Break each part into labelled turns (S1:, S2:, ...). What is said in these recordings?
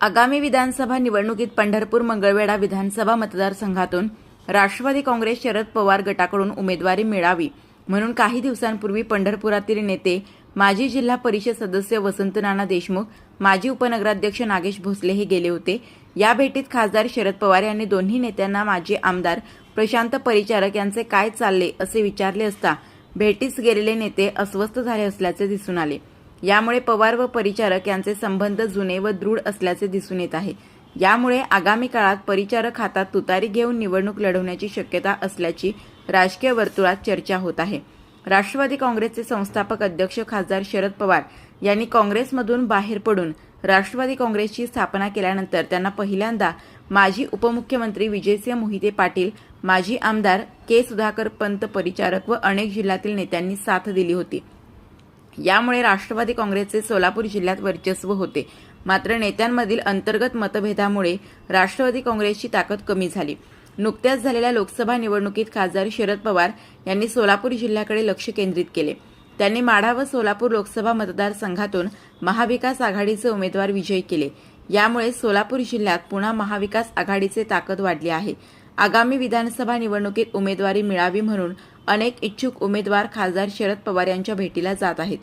S1: आगामी विधानसभा निवडणुकीत पंढरपूर मंगळवेढा विधानसभा मतदारसंघातून राष्ट्रवादी काँग्रेस शरद पवार गटाकडून उमेदवारी मिळावी म्हणून काही दिवसांपूर्वी पंढरपुरातील नेते माजी जिल्हा परिषद सदस्य वसंत नाना देशमुख माजी उपनगराध्यक्ष नागेश भोसले हे गेले होते. या भेटीत खासदार शरद पवार यांनी दोन्ही नेत्यांना माजी आमदार प्रशांत परिचारक यांचे काय चालले असे विचारले असता भेटीस गेलेले नेते अस्वस्थ झाले असल्याचे दिसून आले. यामुळे पवार व परिचारक यांचे संबंध जुने व दृढ असल्याचे दिसून येत आहे. यामुळे आगामी काळात परिचारक हातात तुतारी घेऊन निवडणूक लढवण्याची शक्यता असल्याची राजकीय वर्तुळात चर्चा होत आहे. राष्ट्रवादी काँग्रेसचे संस्थापक अध्यक्ष खासदार शरद पवार यांनी काँग्रेसमधून बाहेर पडून राष्ट्रवादी काँग्रेसची स्थापना केल्यानंतर त्यांना पहिल्यांदा माजी उपमुख्यमंत्री विजयसिंह मोहिते पाटील माजी आमदार के सुधाकर पंत परिचारक व अनेक जिल्ह्यातील नेत्यांनी साथ दिली होती. यामुळे राष्ट्रवादी काँग्रेसचे सोलापूर जिल्ह्यात वर्चस्व होते. मात्र नेत्यांमधील अंतर्गत मतभेदामुळे राष्ट्रवादी काँग्रेसची ताकद कमी झाली. नुकत्याच झालेल्या लोकसभा निवडणुकीत खासदार शरद पवार यांनी सोलापूर जिल्ह्याकडे लक्ष केंद्रित केले. त्यांनी माढा व सोलापूर लोकसभा मतदारसंघातून महाविकास आघाडीचे उमेदवार विजयी केले. यामुळे सोलापूर जिल्ह्यात पुन्हा महाविकास आघाडीचे ताकद वाढली आहे. आगामी विधानसभा निवडणुकीत उमेदवारी मिळावी म्हणून अनेक इच्छुक उमेदवार खासदार शरद पवार यांच्या भेटीला जात आहेत.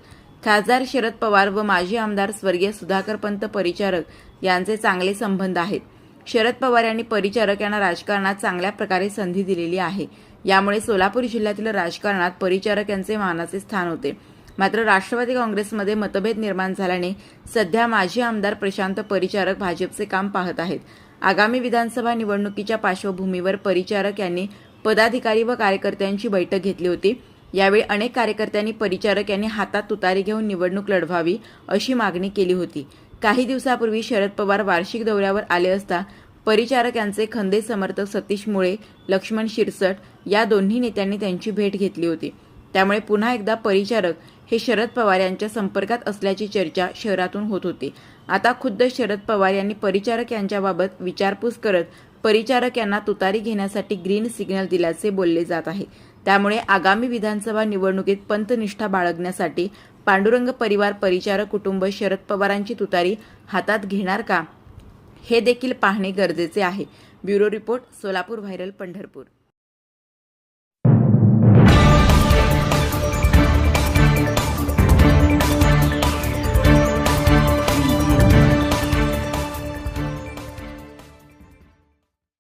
S1: खासदार शरद पवार व माजी आमदार स्वर्गीय सुधाकर पंत परिचारक यांचे चांगले संबंध आहेत. शरद पवार यांनी परिचारक यांना राजकारणात चांगल्या प्रकारे संधी दिलेली आहे. यामुळे सोलापूर जिल्ह्यातील राजकारणात परिचारक यांचे मानाचे स्थान होते. मात्र राष्ट्रवादी काँग्रेसमध्ये मतभेद निर्माण झाल्याने सध्या माजी आमदार प्रशांत परिचारक भाजपचे काम पाहत आहेत. आगामी विधानसभा निवडणुकीच्या पार्श्वभूमीवर परिचारक यांनी पदाधिकारी व कार्यकर्त्यांची बैठक घेतली होती. यावेळी अनेक कार्यकर्त्यांनी परिचारक यांनी हातात तुतारी घेऊन निवडणूक लढवावी अशी मागणी केली होती. काही दिवसापूर्वी शरद पवार वार्षिक दौऱ्यावर आले असता परिचारक यांचे खंदे समर्थक सतीश मुळे लक्ष्मण शिरसट या दोन्ही नेत्यांनी त्यांची भेट घेतली होती. त्यामुळे पुन्हा एकदा परिचारक हे शरद पवार यांच्या संपर्कात असल्याची चर्चा शहरातून होत होती. आता खुद्द शरद पवार यांनी परिचारक यांच्याबाबत विचारपूस करत परिचारक यांना तुतारी घेण्यासाठी ग्रीन सिग्नल दिल्याचे बोलले जात आहे. त्यामुळे आगामी विधानसभा निवडणुकीत पंतनिष्ठा बाळगण्यासाठी पांडुरंग परिवार परिचारक कुटुंब शरद पवारांची तुतारी हातात घेणार का हे देखील पाहणे गरजेचे आहे. Bureau report Solapur viral Pandharpur.